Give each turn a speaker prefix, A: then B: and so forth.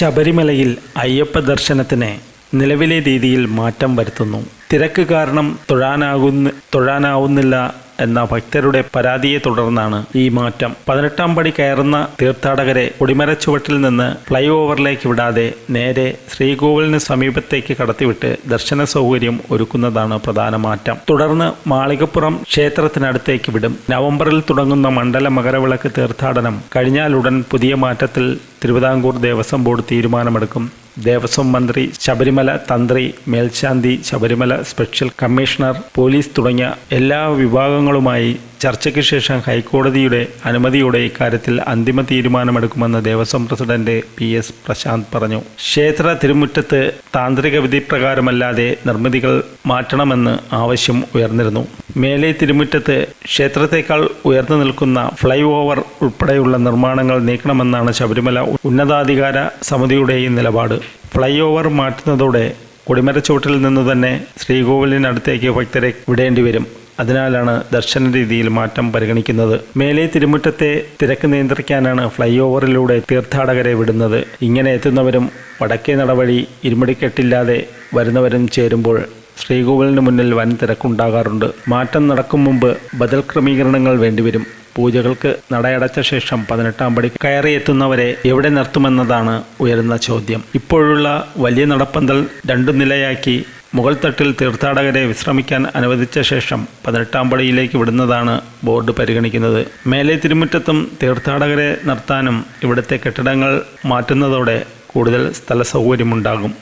A: ശബരിമലയിൽ അയ്യപ്പ ദർശനത്തിന് നിലവിലെ രീതിയിൽ മാറ്റം വരുത്തുന്നു. തിരക്ക് കാരണം തൊഴാനാകുന്ന തൊഴാനാവുന്നില്ല എന്ന ഭക്തരുടെ പരാതിയെ തുടർന്നാണ് ഈ മാറ്റം. പതിനെട്ടാം പടി കയറുന്ന തീർത്ഥാടകരെ കൊടിമരച്ചുവട്ടിൽ നിന്ന് ഫ്ലൈ ഓവറിലേക്ക് വിടാതെ നേരെ ശ്രീകോവിലിന് സമീപത്തേക്ക് കടത്തിവിട്ട് ദർശന സൗകര്യം ഒരുക്കുന്നതാണ് പ്രധാന മാറ്റം. തുടർന്ന് മാളികപ്പുറം ക്ഷേത്രത്തിനടുത്തേക്ക് വിടും. നവംബറിൽ തുടങ്ങുന്ന മണ്ഡല മകരവിളക്ക് തീർത്ഥാടനം കഴിഞ്ഞാലുടൻ പുതിയ മാറ്റത്തിൽ തിരുവിതാംകൂർ ദേവസ്വം ബോർഡ് തീരുമാനമെടുക്കും. ദേവസ്വം മന്ത്രി ശബരിമല തന്ത്രി മേൽശാന്തി ശബരിമല സ്പെഷ്യൽ കമ്മീഷണർ പോലീസ് തുടങ്ങിയ എല്ലാ വിഭാഗങ്ങളുമായി ചർച്ചയ്ക്ക് ശേഷം ഹൈക്കോടതിയുടെ അനുമതിയോടെ ഇക്കാര്യത്തിൽ അന്തിമ തീരുമാനമെടുക്കുമെന്ന് Devaswom president P S Prasanth പറഞ്ഞു. ക്ഷേത്ര തിരുമുറ്റത്ത് താന്ത്രിക വിധി പ്രകാരമല്ലാതെ നിർമ്മിതികൾ മാറ്റണമെന്ന് ആവശ്യം ഉയർന്നിരുന്നു. മേലെ തിരുമുറ്റത്ത് ക്ഷേത്രത്തെക്കാൾ ഉയർന്നു നിൽക്കുന്ന ഫ്ലൈ ഓവർ ഉൾപ്പെടെയുള്ള നിർമ്മാണങ്ങൾ നീക്കണമെന്നാണ് ശബരിമല ഉന്നതാധികാര സമിതിയുടെയും നിലപാട്. ഫ്ലൈ ഓവർ മാറ്റുന്നതോടെ കൊടിമരച്ചുവട്ടിൽ നിന്ന് തന്നെ ശ്രീകോവിലിനടുത്തേക്ക് ഭക്തരെ വിടേണ്ടി വരും അതിനാലാണ് ദർശന രീതിയിൽ മാറ്റം പരിഗണിക്കുന്നത്. മേലെ തിരുമുറ്റത്തെ തിരക്ക് നിയന്ത്രിക്കാനാണ് ഫ്ലൈ ഓവറിലൂടെ തീർത്ഥാടകരെ വിടുന്നത്. ഇങ്ങനെ എത്തുന്നവരും വടക്കേ നടവഴി ഇരുമുടിക്കെട്ടില്ലാതെ വരുന്നവരും ചേരുമ്പോൾ ശ്രീകോവിലിന് മുന്നിൽ വൻ തിരക്കുണ്ടാകാറുണ്ട്. മാറ്റം നടക്കും മുമ്പ് ബദൽ ക്രമീകരണങ്ങൾ വേണ്ടിവരും. പൂജകൾക്ക് നടയടച്ച ശേഷം പതിനെട്ടാം പടി കയറിയെത്തുന്നവരെ എവിടെ നിർത്തുമെന്നതാണ് ഉയരുന്ന ചോദ്യം. ഇപ്പോഴുള്ള വലിയ നടപ്പന്തൽ രണ്ടു നിലയാക്കി മുകൾ തട്ടിൽ തീർത്ഥാടകരെ വിശ്രമിക്കാൻ അനുവദിച്ച ശേഷം പതിനെട്ടാം പടിയിലേക്ക് വിടുന്നതാണ് ബോർഡ് പരിഗണിക്കുന്നത്. മേലെ തിരുമുറ്റത്തും തീർത്ഥാടകരെ നിർത്താനും ഇവിടുത്തെ കെട്ടിടങ്ങൾ മാറ്റുന്നതോടെ കൂടുതൽ സ്ഥല സൗകര്യമുണ്ടാകും